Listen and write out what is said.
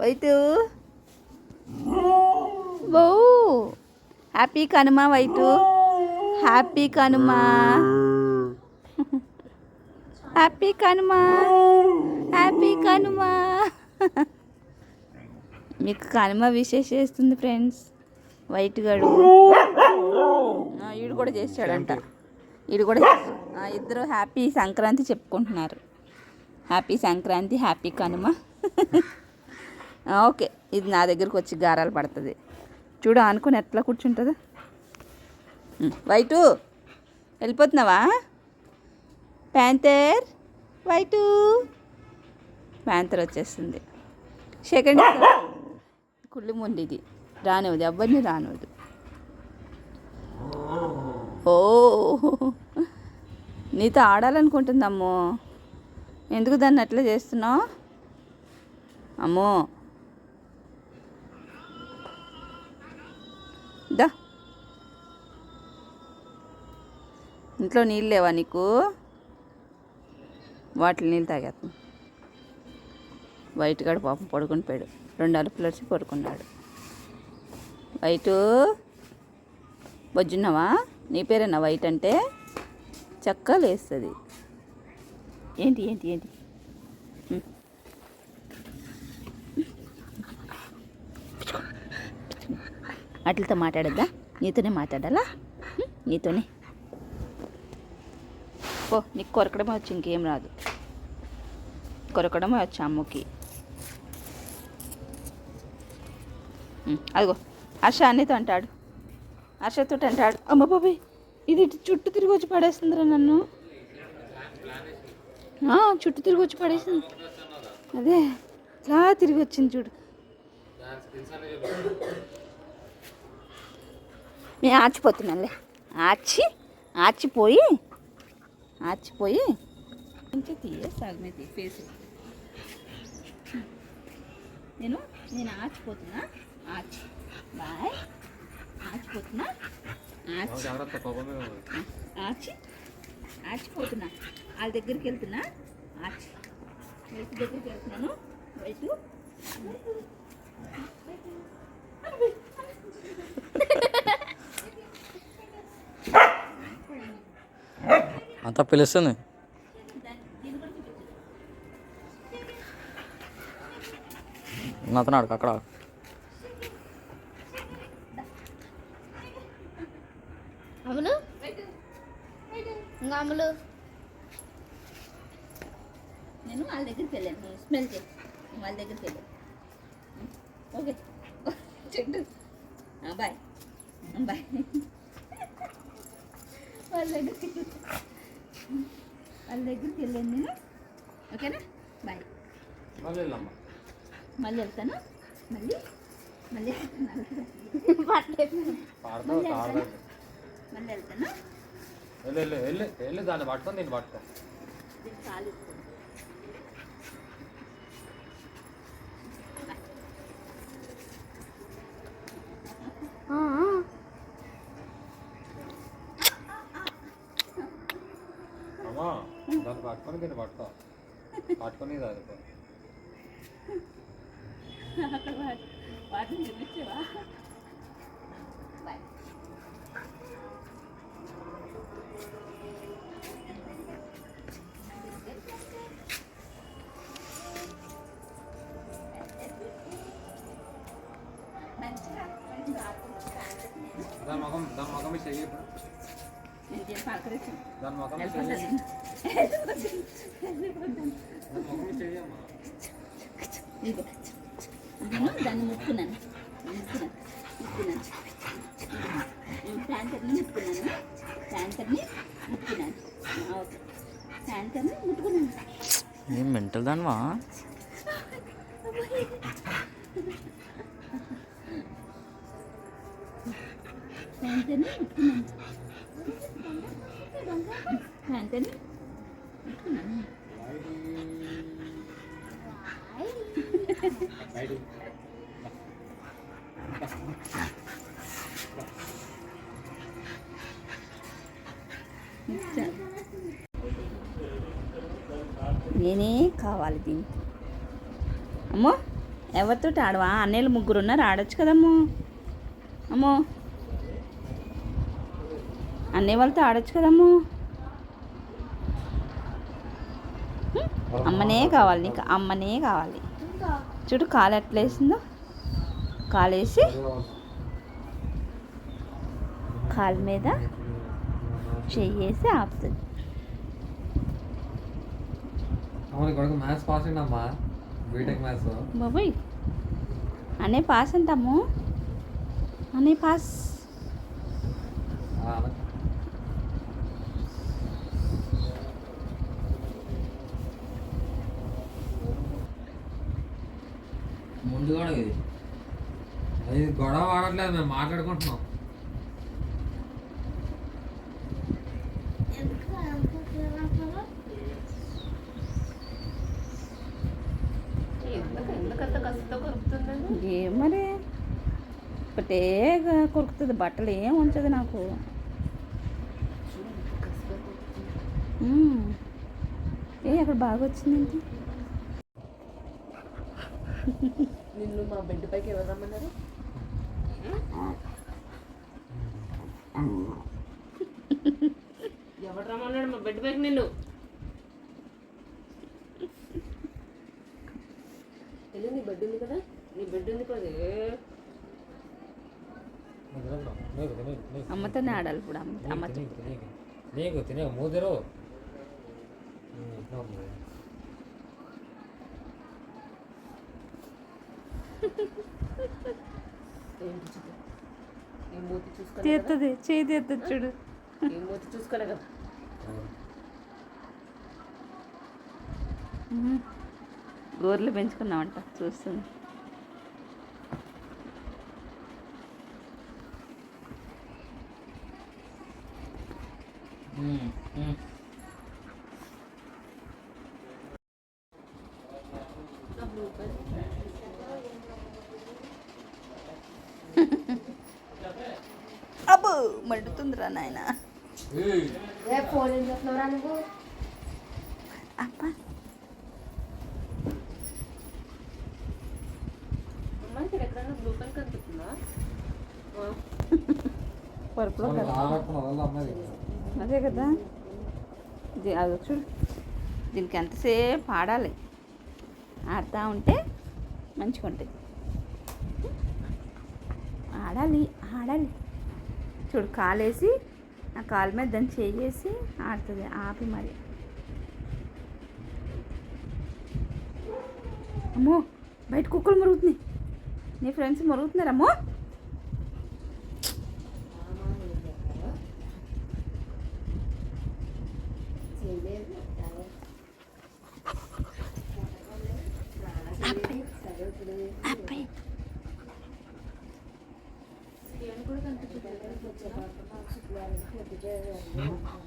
White ఓ happy Kanuma white happy Kanuma. Happy Kanuma. Happy Kanuma. మీకు కనుమ విశేష చేస్తుంది friends. White గడు. ఈడు కూడా చేశాడంట ఈడు కూడా ఇద్దరు హ్యాపీ సంక్రాంతి చెప్పుకుంటున్నారు. Happy Sankranti happy Kanuma. Okay. ఇది నా దగ్గరకు వచ్చి గారాలు పడుతుంది. చూడు అనుకుని ఎట్లా కూర్చుంటుందో? వైటు వెళ్ళిపోతున్నావా? Panther white. ప్యాంతర్ వచ్చేస్తుంది. సెకండ్ కుళ్ళు ముండి ఇది. రానివ్వదు ఎవరిని రానివ్వదు. ఓ. నీతో ఆడాలనుకుంటుందమ్మో. ఎందుకు దాన్ని అట్లా చేస్తున్నావు? అమ్మో. దా. ఇంట్లో నీళ్ళు లేవా నీకు? వాటిలో నీళ్ళు తాగేస్తాం వైట్ గడు పాపం పడుకుని పోయాడు. రెండు అలుపులు పడుకున్నాడు. వైటు బొజ్జున్నావా? నీ పేరేనా వైట్ అంటే? చక్క లేస్తుంది ఏంటి ఏంటి ఏంటి? అట్లతో మాట్లాడద్దా? నీతోనే మాట్లాడాలా? నీతోనే. ఓ నీకు కొరకడమే వచ్చి ఇంకేం రాదు. కొరకడమే వచ్చి అమ్మకి. అదిగో హర్ష అన్నితో అంటాడు. హర్షతో అంటాడు అమ్మ బాబాయ్ ఇది చుట్టూ తిరిగి వచ్చి పడేస్తుందిరా నన్ను. చుట్టూ తిరిగి వచ్చి పడేసింది. అదే ఇలా తిరిగి వచ్చింది చూడు. నేను ఆచిపోతున్నానులే. ఆచి ఆచిపోయి ఆచిపోయి. కొంచెం తీయ సగమే తీ ఫేస్ నేను నేను ఆచిపోతున్నా. ఆచి. బాయ్. ఆచిపోతున్నా. ఆచి. ఆచి. ఆచిపోతున్నా. వాళ్ళ దగ్గరికి వెళ్తున్నా. ఆచి. వైపు దగ్గరికి వెళ్తున్నాను. వైపు అంతా పిలుస్తుంది. నాతో ఆడుకో అక్కడ అమలు? ఇంకా అమలు? నేను వాళ్ళ దగ్గరికి వెళ్ళాను. స్మెల్ చేయి. నువ్వు వాళ్ళ దగ్గరికి వెళ్ళాను ఓకే. చెట్టు. బాయ్ బాయ్ వాళ్ళ దగ్గరికి వాళ్ళ దగ్గరికి వెళ్ళాను నేను ఓకేనా? బాయ్ మళ్ళీ వెళ్తాను? మళ్ళీ? మళ్ళీ మళ్ళీ వెళ్తాను? వెళ్ళి దాన్ని పట్టుకొని నేను పట్టుకో దీనికి కాలు ఇస్తుంది అమ్మా దాన్ని పట్టుకొని దీన్ని పట్టుకో. పట్టుకొని దానికో అక్కడ వాటి- వాటిని చూపించవా బాయ్ మంచిగా మంచిగా ఆడుకుంటా. దాని ముఖం దాని ముఖం మీద చెయ్యి. నేను దీన్ని పలకరించాను దాని ముఖం మీద చెయ్యి దాని ముఖం మీద చెయ్యి అమ్మా ఇదిగో నేను దాన్ని ముక్కున్నాను ముక్కున్నాను ముక్కున్నాను నేను ప్యాంటర్ని ముట్టుకున్నాను ప్యాంటర్ని ముట్టుకున్నాను ఆ, ఓకే ప్యాంటర్ని ముట్టుకున్నాను ఏం మెంటల్ దానివా ప్యాంటర్ని ముట్టుకున్నాను ప్యాంటర్ని ముట్టుకున్నాను చాలు. నేనే కావాలి దీనికి. అమ్మో ఎవరితో ఆడవా? అన్నయ్యలు ముగ్గురు ఉన్నారు ఆడొచ్చు కదమ్మో. అమ్మో. అన్నయ్య వాళ్ళతో ఆడొచ్చు కదమ్మో. అమ్మనే కావాలి నీకు అమ్మనే కావాలి. చూడు కాలు ఎట్లా వేసిందో? కాలేసి కాలు మీద చెయ్యేసి ఆపుతుంది. బాబోయ్. అనే పాస్ అంటాము. అనే పాస్ ముందు కూడా ఇది అది ఆడట్లేదు మేము మాట్లాడుకుంటున్నాం ఎందుకు? అంత తిరగతారు? ఏం మరి? ఒకటే కొరుకుతుంది. బట్టలు ఏం ఉంచదు నాకు. ఏ అక్కడ బాగా వచ్చిందేంటి? నిన్ను మా బెడ్ పైకి ఎవరు రమ్మన్నారు? ఎవరు రమ్మన్నాడు? మా బెడ్ పైకి నిన్ను. వెళ్ళి నీ బెడ్ ఉంది కదా. నీ బెడ్ ఉంది కదా. అమ్మతోనే ఆడాలి ఇప్పుడు అమ్మ అమ్మతో నీకు తినే మూదరు. తీస్తుంది చేయి తీస్తుంది చూడు. మూతి చూసుకోలే కదా. గోర్లు పెంచుకున్నామంట చూస్తుంది. పెన్ కనిపిస్తుందా? ఆ, పరుపులో అదే కదా. ఇది అది చూడు. దీనికి ఎంతసేపు ఆడాలి? ఆడుతూ ఉంటే మంచిగా ఉంటుంది ఆడాలి ఆడాలి. చూడు కాలేసి ఆ కాలు మీద దాన్ని చేసి ఆడుతుంది ఆపి మరి. అమ్మో బయట కుక్కలు మరుగుతున్నాయి. నీ ఫ్రెండ్స్ మరుగుతున్నారమ్మో. 그냥빌려 줘.